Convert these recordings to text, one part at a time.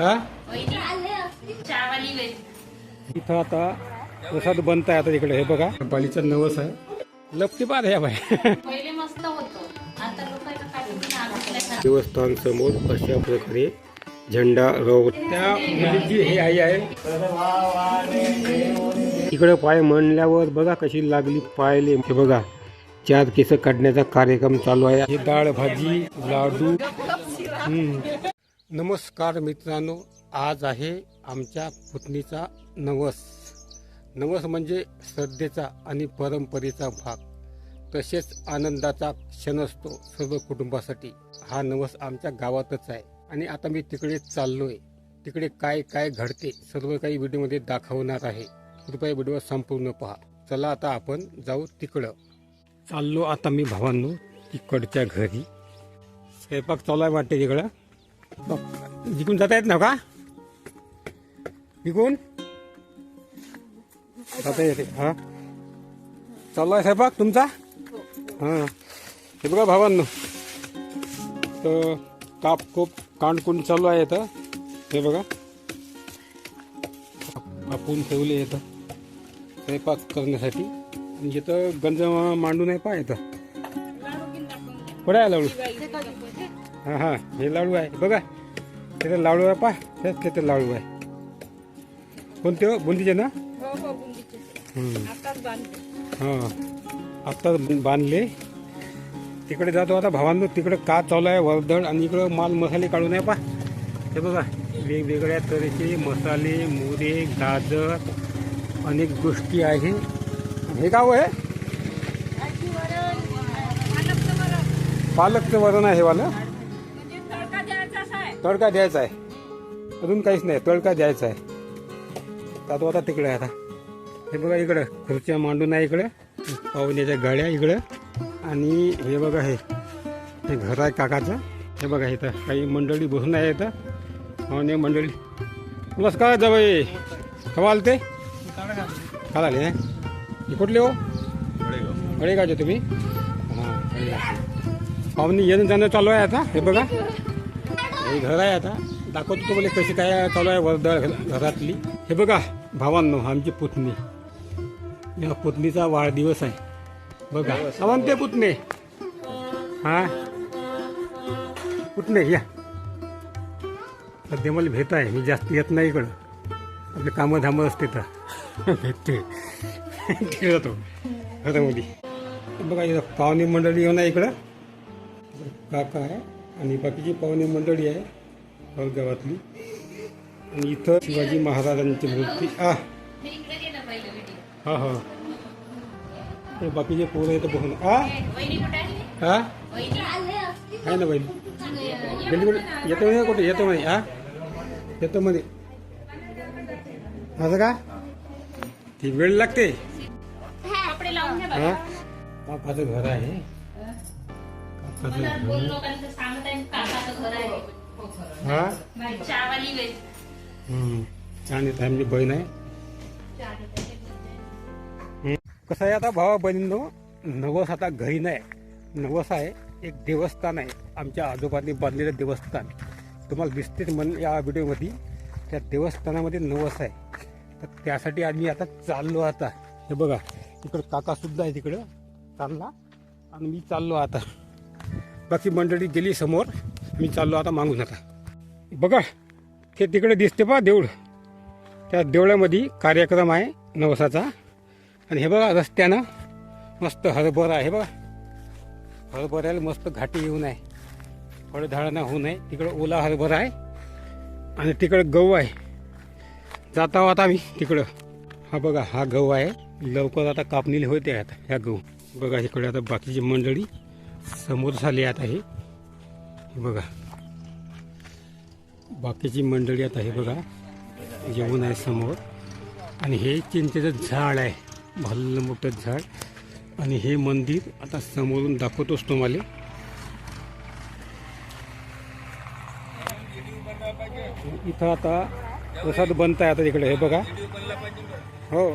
हा? इथं आता प्रसाद बनत आहे आता इकडे हे बघा. पालीचा नवस आहे. लपती बाद आहे बाय पहिले मस्त होतो. आता लोकांना काढून आणलं देवस्थान समोर अशा प्रकारे झेंडा रोवत त्या मुलीची हे आई आहे. इकडे पाय म्हणल्यावर बघा कशी लागली पायले. हे बघा चार केस काढण्याचा कार्यक्रम चालू आहे. हे डाळ भाजी लाडू. हम्म. नमस्कार मित्रांनो आज आहे आमच्या पुतणीचा नवस. नवस म्हणजे श्रद्धेचा आणि परंपरेचा भाग. तसेच आनंदाचा क्षण असतो सर्व कुटुंबासाठी. हा नवस आमच्या गावातच आहे. आणि आता मी तिकडे चाललोय. तिकडे काय काय घडते सर्व काही व्हिडिओमध्ये दाखवणार आहे. कृपया व्हिडिओ संपूर्ण पहा. चला आता आपण जाऊ तिकडं. चाललो आता मी भावांनो तिकडच्या घरी. स्वयंपाक चालू आहे वाटते तिकडं? जिकून जाता येत ना का? जिकून जाता येते. हा. चालू आहे स्वयंपाक तुमचा? हां. हे बघा भावांनो. तर काप खूप कांडकुंड चालू आहे इथं. हे बघा. आपण ठेवले इथं. स्वयंपाक करण्यासाठी. आणि इथं गंज मांडून आहे पहा इथं. कुठे आहे लाडू. हां हां. हे लाडू आहे. बघा. तिथे लाडू आहे पहा तेच तिथे लाडू आहे. कोणते हो? बुंदीचे ना? हम्म. हां. आत्ता बांधले. तिकडे जातो आता भावांनो. तिकडे का चालू आहे? वर्दळ आणि इकडं माल मसाले काढून आहे पा हे बघा वेगवेगळ्या तऱ्हेचे मसाले मोरे गाजर अनेक गोष्टी आहे. हे गाव आहे? पालकचं वरण. आहे वालं? तडका द्यायचा आहे. अजून काहीच नाही तडका द्यायचा आहे. जातो आता तिकडे आता. हे बघा इकडं खुर्च्या मांडून आहे इकडे पाहुण्याच्या गाड्या इकडं. आणि हे बघा हे हे घर आहे काकाचं. हे बघा इथं काही मंडळी बसून आहे इथं. पाहुणे मंडळी. नमस्कार जवळ कवा आले ते? काल आले हे कुठले हो? अडेगावचे तुम्ही? हां. पाहुणे येणं जाणं चालू आहे आता हे बघा. हे घर आहे आता. दाखवतो तुम्हाला कशी काय चालू आहे वर्दळ घरातली. हे बघा भावांनो आमची पुतणी. या पुतणीचा वाढदिवस आहे. बघा अवंते पुतणे. हा? पुतणे या. सध्या मला भेट आहे. मी जास्त येत नाही इकडं. आपले कामं धामं असते तर. भेटते. खेळतो. घरामध्ये बघा इथं पाहुणे मंडळी येऊन आहे इकडं. काका आहे. आणि बाकीची पाहुणे मंडळी आहे गावातली आणि इथं शिवाजी महाराजांची मूर्ती. आ! हा हा. बाकीचे पोरं येतं बघून. आ! हा? आहे ना बाई गेली कुठे येतो म्हणे कुठे? येतो म्हणे. हा येतो म्हणे. असं का? ती वेळ लागते. हा. काकाचं घर आहे. हा? म्हणजे बहीण आहे. कसं आहे आता भावा बहिणींनो? नवस आता घरी नाही. नवस आहे एक देवस्थान आहे. आमच्या आजोबांनी बांधलेलं देवस्थान. तुम्हाला दिसते मन या व्हिडिओमध्ये त्या देवस्थानामध्ये नवस आहे. तर त्यासाठी आम्ही आता चाललो आता. हे बघा इकडं काकासुद्धा आहे तिकडं. चालला. आणि मी चाललो आता. बाकी मंडळी गेली समोर. मी चाललो आता मागून आता. बघा ते तिकडे दिसते पा देऊळ. त्या देवळामध्ये कार्यक्रम आहे नवसाचा. आणि हे बघा रस्त्यानं मस्त हरभरा आहे बघा. हरभऱ्याला मस्त घाटी येऊ नये फळझाडांना होऊ नये. तिकडं ओला हरभरा आहे. आणि तिकडं गहू आहे. जाता आता आम्ही तिकडं. हा बघा हा गहू आहे. लवकर आता कापणीले होते आता ह्या गहू. बघा इकडे आता बाकीची मंडळी. समोर झाली आता हे बघा. बाकीची मंडळी आता हे बघा. जेवण आहे समोर. आणि हे चिंचेचं झाड आहे. भल्ल मोठं झाड. आणि हे मंदिर आता समोरून दाखवतोच तुम्हाला. इथं आता प्रसाद बनत आहे आता इकडे. हे बघा. हो.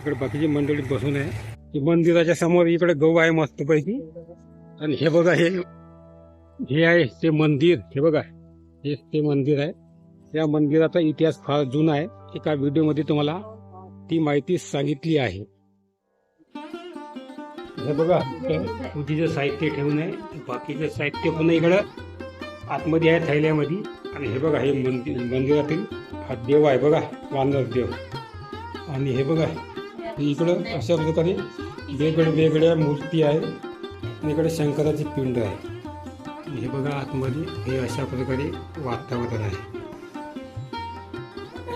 इकडे बाकीची मंडळी बसून आहे. मंदिराच्या समोर इकडे गहू आहे मस्तपैकी. आणि हे बघा हे हे आहे ते मंदिर. हे बघा हे ते मंदिर आहे. या मंदिराचा इतिहास फार जुना आहे. एका व्हिडिओमध्ये तुम्हाला ती माहिती सांगितली आहे. हे बघा पूजेचं साहित्य ठेवून आहे. बाकीचं साहित्य पुन्हा इकडं आतमध्ये आहे थैल्यामध्ये. आणि हे बघा हे मंदिर मंदिरातील हा देव आहे बघा वानर देव. आणि हे बघा इकडं अशा प्रकारे वेगवेगळ्या वेगळ्या मूर्ती आहे आणि इकडे शंकराची पिंड आहे. हे बघा आतमध्ये हे अशा प्रकारे वातावरण आहे.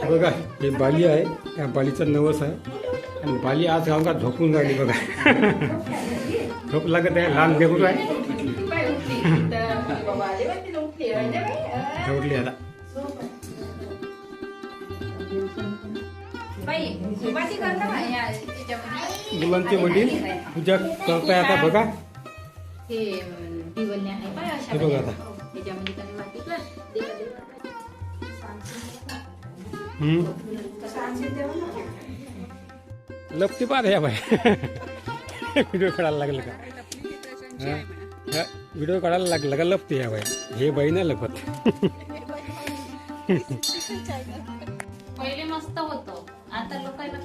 हे बघा हे बाली आहे. या बालीचा नवस आहे. आणि बाली आज गावगा झोपून राहिली बघा. झोप लागत आहे लहान लेकरू आहे झोपली आता. मुलांचे वडील पूजा करताय आता बघा. हे हे बघा. आता. हम्म. लपती पाहत या बाय व्हिडिओ काढायला लागलं का? हा? हा, व्हिडिओ काढायला लागलं का लपते या बाय हे बाई नाही लपत. पहिले मस्त होतो. आता लोकांना.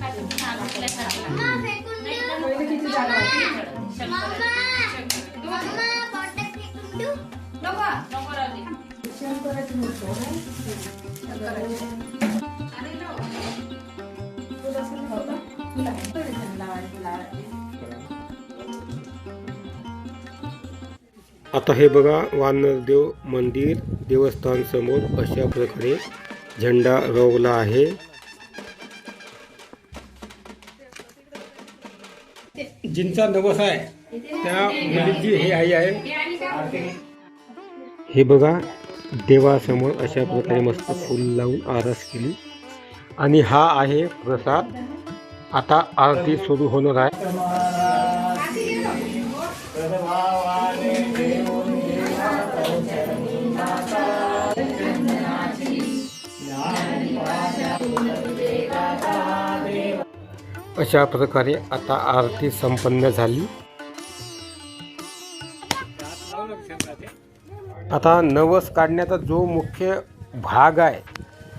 आता हे बघा वानरदेव मंदिर देवस्थान समोर अशा प्रकारे झेंडा रोवला आहे. जिंचा नवस आहे त्या मुलीची हे आई आहे. हे बघा देवासमोर अशा प्रकारे मस्त फुल लावून आरस केली. आणि हा आहे प्रसाद. आता आरती सुरू होणार आहे. अशा प्रकारे आता आरती संपन्न झाली. आता नवस काढण्याचा जो मुख्य भाग आहे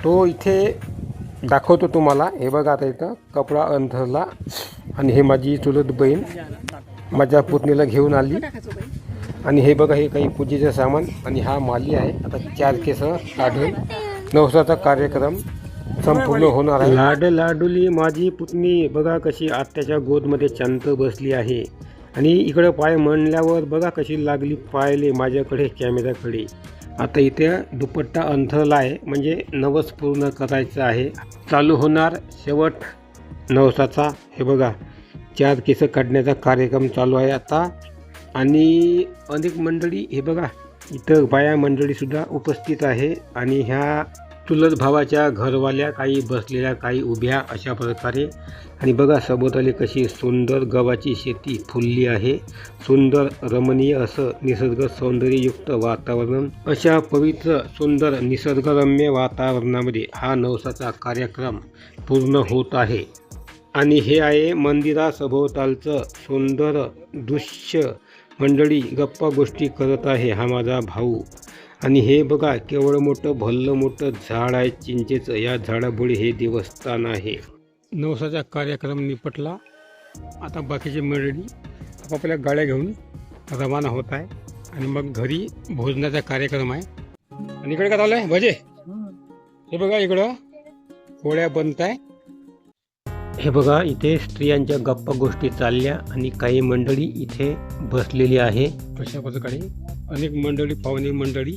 तो इथे दाखवतो तुम्हाला. हे बघा आता इथं कपडा अंथरला आणि हे माझी चुलत बहीण माझ्या पुतणीला घेऊन आली. आणि हे बघा हे काही पूजेचं सामान आणि हा माली आहे. आता चार केसं काढून नवसाचा कार्यक्रम संपूर्ण होणार आहे. लाड लाडुली माझी पुतणी बघा कशी आत्याच्या गोदमध्ये शांत बसली आहे. आणि इकडं पाय म्हणल्यावर बघा कशी लागली पायले माझ्याकडे कॅमेऱ्याकडे. आता इथे दुपट्टा अंथरला आहे म्हणजे नवस पूर्ण करायचं आहे. चालू होणार शेवट नवसाचा हे बघा. चार केस काढण्याचा कार्यक्रम चालू आहे आता. आणि अनेक मंडळी हे बघा इथं बाया मंडळीसुद्धा उपस्थित आहे. आणि ह्या चुलत भावाच्या घरवाल्या काही बसलेल्या काही उभ्या अशा प्रकारे. आणि बघा सभोवताली कशी सुंदर गव्हाची शेती फुलली आहे. सुंदर रमणीय असं निसर्ग सौंदर्ययुक्त वातावरण. अशा पवित्र सुंदर निसर्गरम्य वातावरणामध्ये हा नवसाचा कार्यक्रम पूर्ण होत आहे. आणि हे आहे मंदिरासभोवतालचं सुंदर दृश्य मंडळी. गप्पा गोष्टी करत आहे हा माझा भाऊ. आणि हे बघा केवळ मोठं भल्लं मोठं झाड आहे चिंचेचं. या झाडापुढे हे देवस्थान आहे. नवसाचा कार्यक्रम निपटला. आता बाकीची मंडळी आपापल्या गाड्या घेऊन रवाना होत आहे. आणि मग घरी भोजनाचा कार्यक्रम आहे. आणि इकडे काय चालू आहे भजे? हे बघा इकडं. पोळ्या बनत आहे हे बघा इथे स्त्रियांच्या गप्पा गोष्टी चालल्या आणि काही मंडळी इथे बसलेली आहे. प्रकारे अनेक मंडळी पाहुणे मंडळी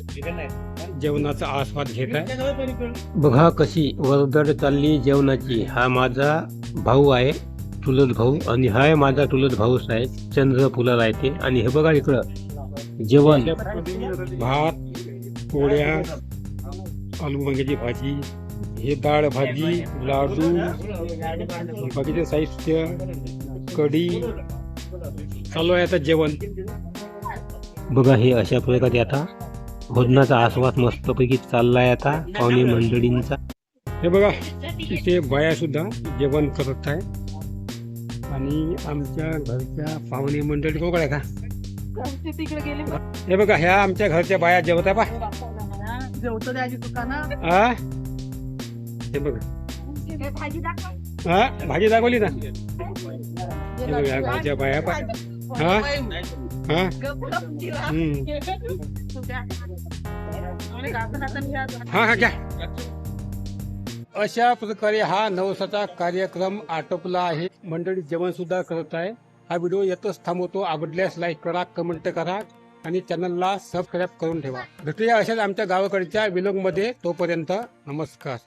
जेवणाचा आस्वाद घेत आहे. बघा कशी वर्दळ चालली जेवणाची. हा माझा भाऊ आहे चुलत भाऊ. आणि हा आहे माझा चुलत भाऊच आहे चंद्रपुला राहते. आणि हे बघा इकडं जेवण. भात पोळ्या आलू वांग्याची भाजी हे डाळ भाजी लाडू बाकीचे साहित्य कढी चालू आहे आता जेवण. बघा हे अशा प्रकारे आता भोजनाचा आस्वाद मस्तपैकी चाललाय आता पाहुणे मंडळींचा. हे बघा इथे बाया सुद्धा जेवण करत आहे. आणि आमच्या घरच्या पाहुणे मंडळी कोण आहे का? तिकडे गेले हे बघा ह्या आमच्या घरच्या बाया जेवत आहे पा जेवतो हा हे बघ भाजी दाखव. हा? भाजी दाखवली ना? हे बघ या गावच्या बाया पा हा? हा? हम्म. हा हा घ्या. अशा प्रकारे हा नवसाचा कार्यक्रम आटोपला आहे. मंडळी जेवण सुद्धा करत आहे. हा व्हिडिओ येतच थांबवतो. आवडल्यास लाईक करा कमेंट करा आणि चॅनलला सबस्क्राईब करून ठेवा. भेटूया अशाच आमच्या गावाकडच्या विलोगमध्ये तोपर्यंत नमस्कार.